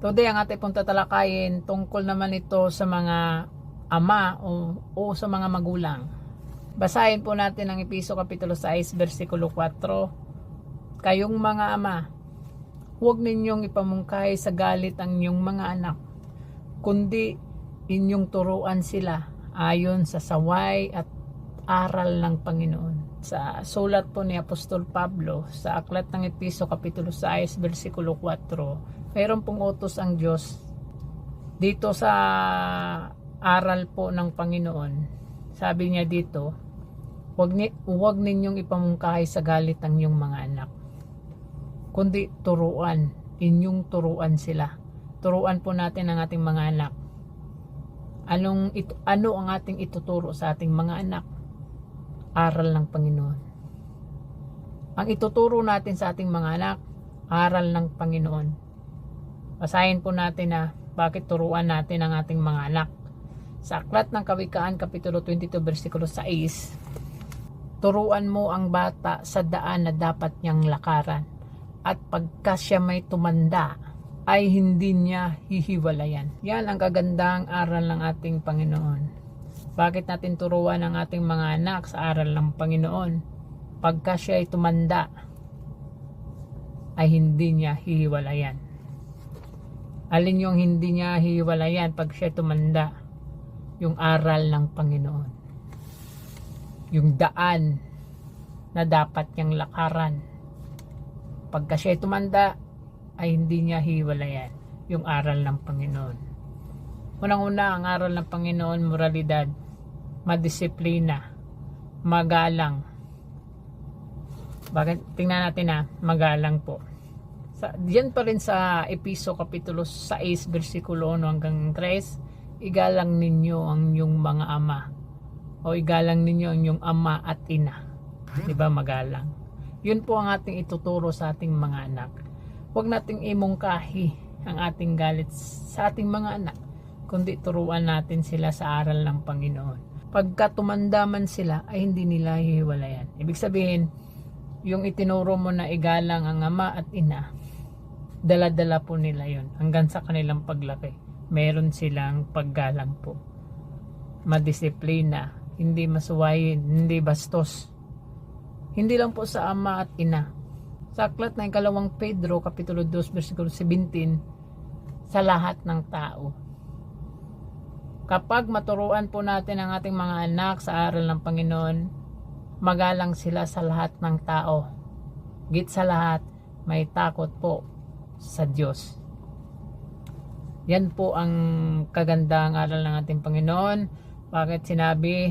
Today ang ating pong tatalakayin tungkol naman ito sa mga ama o, o sa mga magulang. Basahin po natin ang Episo Kapitulo 6, versikulo 4. Kayong mga ama, huwag ninyong ipamungkay sa galit ang inyong mga anak, kundi inyong turuan sila ayon sa saway at aral ng Panginoon. Sa sulat po ni Apostol Pablo sa Aklat ng Episo Kapitulo 6, versikulo 4, mayroon pong utos ang Diyos dito sa aral po ng Panginoon. Sabi niya dito, huwag, ni, huwag ninyong ipamungkahi sa galit ang inyong mga anak, kundi turuan, inyong turuan sila. Turuan po natin ang ating mga anak. Anong ito, ano ang ating ituturo sa ating mga anak? Aral ng Panginoon. Ang ituturo natin sa ating mga anak, aral ng Panginoon. Basahin po natin na bakit turuan natin ang ating mga anak. Sa Aklat ng Kawikaan, Kapitulo 22, versikulo 6, Turuan mo ang bata sa daan na dapat niyang lakaran at pagka siya may tumanda ay hindi niya hihiwalayan. Yan ang kagandang aral ng ating Panginoon. Bakit natin turuan ang ating mga anak sa aral ng Panginoon? Pagka siya ay tumanda ay hindi niya hihiwalayan. Alin yung hindi niya hihiwalayan pag siya tumanda? Yung aral ng Panginoon. Yung daan na dapat niyang lakaran. Pagka siya tumanda, ay hindi niya hiwalayan yung aral ng Panginoon. Unang-una, ang aral ng Panginoon, moralidad, madisiplina, magalang. Bakit? Tingnan natin na, magalang po. Sa, diyan pa rin sa Episo Kapitulo 6, versikulo 1 hanggang 3, igalang ninyo ang inyong mga ama o igalang ninyo ang inyong ama at ina. Di ba magalang? Yun po ang ating ituturo sa ating mga anak. Huwag nating imungkahi ang ating galit sa ating mga anak, kundi turuan natin sila sa aral ng Panginoon. Pagka tumanda man sila, ay hindi nila hihiwalayan. Ibig sabihin, yung itinuro mo na igalang ang ama at ina, dala-dala po nila yon hanggang sa kanilang paglaki. Meron silang paggalang po. Madisiplina, hindi masuwayin, hindi bastos. Hindi lang po sa ama at ina. Sa aklat ng ikalawang Pedro, Kapitulo 2, versikulo 17, sa lahat ng tao. Kapag maturuan po natin ang ating mga anak sa aral ng Panginoon, magalang sila sa lahat ng tao. Git sa lahat, may takot po sa Diyos. Yan po ang kagandang aral ng ating Panginoon. Bakit sinabi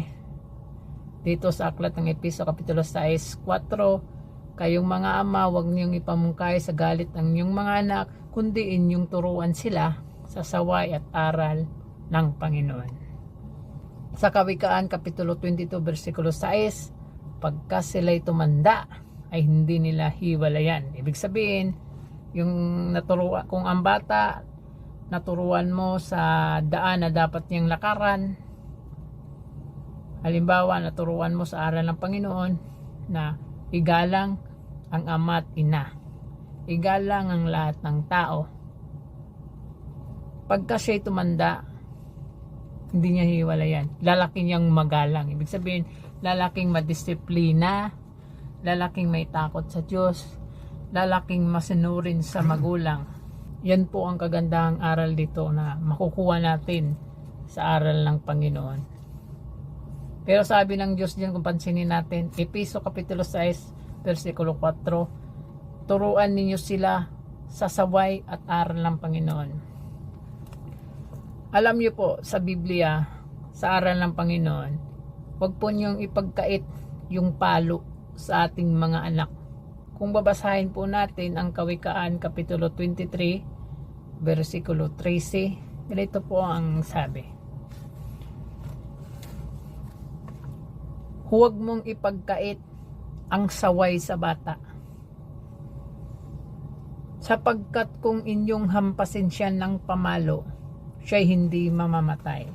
dito sa aklat ng Episo Kapitulo 6, 4, Kayong mga ama, huwag niyong ipamungkay sa galit ang inyong mga anak, kundi inyong turuan sila sa saway at aral ng Panginoon. Sa Kawikaan Kapitulo 22, versikulo 6, Pagka sila'y tumanda, ay hindi nila hiwalayan. Ibig sabihin, yung naturuan, kung ang bata, naturuan mo sa daan na dapat niyang lakaran, halimbawa, naturuan mo sa aral ng Panginoon na igalang ang ama at ina. Igalang ang lahat ng tao. Pagka siya'y tumanda, hindi niya hiwalayan. Lalaki niyang magalang. Ibig sabihin, lalaking madisiplina, lalaking may takot sa Diyos, lalaking masinurin sa magulang. Yan po ang kagandahang aral dito na makukuha natin sa aral ng Panginoon. Pero sabi ng Diyos diyan kung pansinin natin, Episo Kapitulo 6, versikulo 4, turuan ninyo sila sa saway at aral ng Panginoon. Alam niyo po sa Biblia, sa aral ng Panginoon, huwag po niyong ipagkait yung palo sa ating mga anak. Kung babasahin po natin ang Kawikaan Kapitulo 23, versikulo 13, ganito po ang sabi. Huwag mong ipagkait ang saway sa bata. Sapagkat kung inyong hampasin siya ng pamalo, siya'y hindi mamamatay.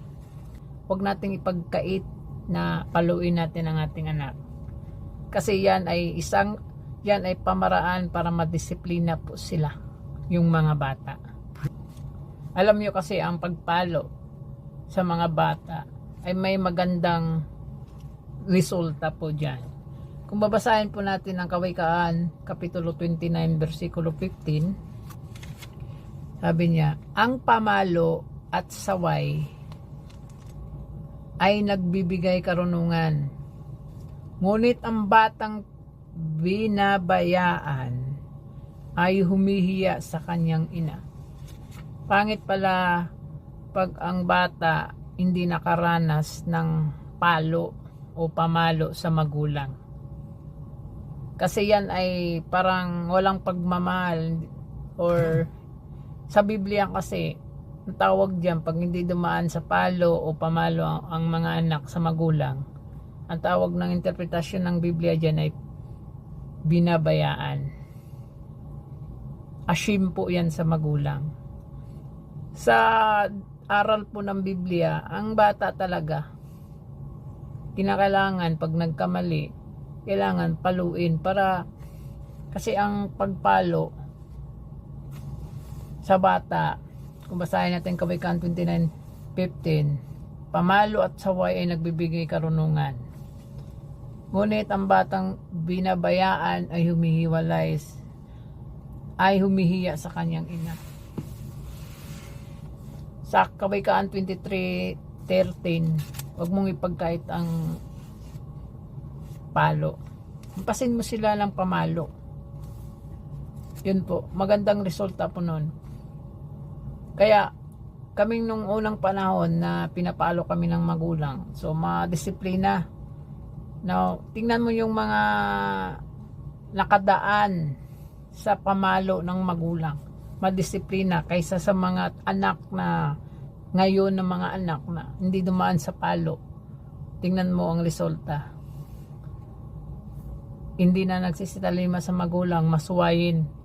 Huwag nating ipagkait na paluin natin ang ating anak. Kasi yan ay isang yan ay pamaraan para madisiplina po sila yung mga bata. Alam nyo kasi ang pagpalo sa mga bata ay may magandang resulta po dyan. Kung babasahin po natin ang Kawikaan, Kapitulo 29, versikulo 15, sabi niya, Ang pamalo at saway ay nagbibigay karunungan. Ngunit ang batang binabayaan ay humihiya sa kanyang ina. Pangit pala pag ang bata hindi nakaranas ng palo o pamalo sa magulang. Kasi yan ay parang walang pagmamahal or sa Biblia kasi ang tawag diyan pag hindi dumaan sa palo o pamalo ang, ang mga anak sa magulang. Ang tawag ng interpretasyon ng Biblia diyan ay binabayaan. Ashim po yan sa magulang. Sa aral po ng Biblia, ang bata talaga, kinakailangan pag nagkamali, kailangan paluin para kasi ang pagpalo sa bata, kung basahin natin Kawikaan 29.15, pamalo at saway ay nagbibigay karunungan. Ngunit ang batang binabayaan ay humihiwalay, ay humihiya sa kanyang ina. Sa Kawikaan 23.13, wag mong ipagkait ang palo. Pasin mo sila ng pamalo. Yun po, magandang resulta po nun. Kaya, kaming nung unang panahon na pinapalo kami ng magulang, so madisiplina. Now, tingnan mo yung mga nakadaan sa pamalo ng magulang. Madisiplina kaysa sa mga anak na ngayon ng mga anak na hindi dumaan sa palo. Tingnan mo ang resulta. Hindi na nagsisitalima sa magulang, masuwayin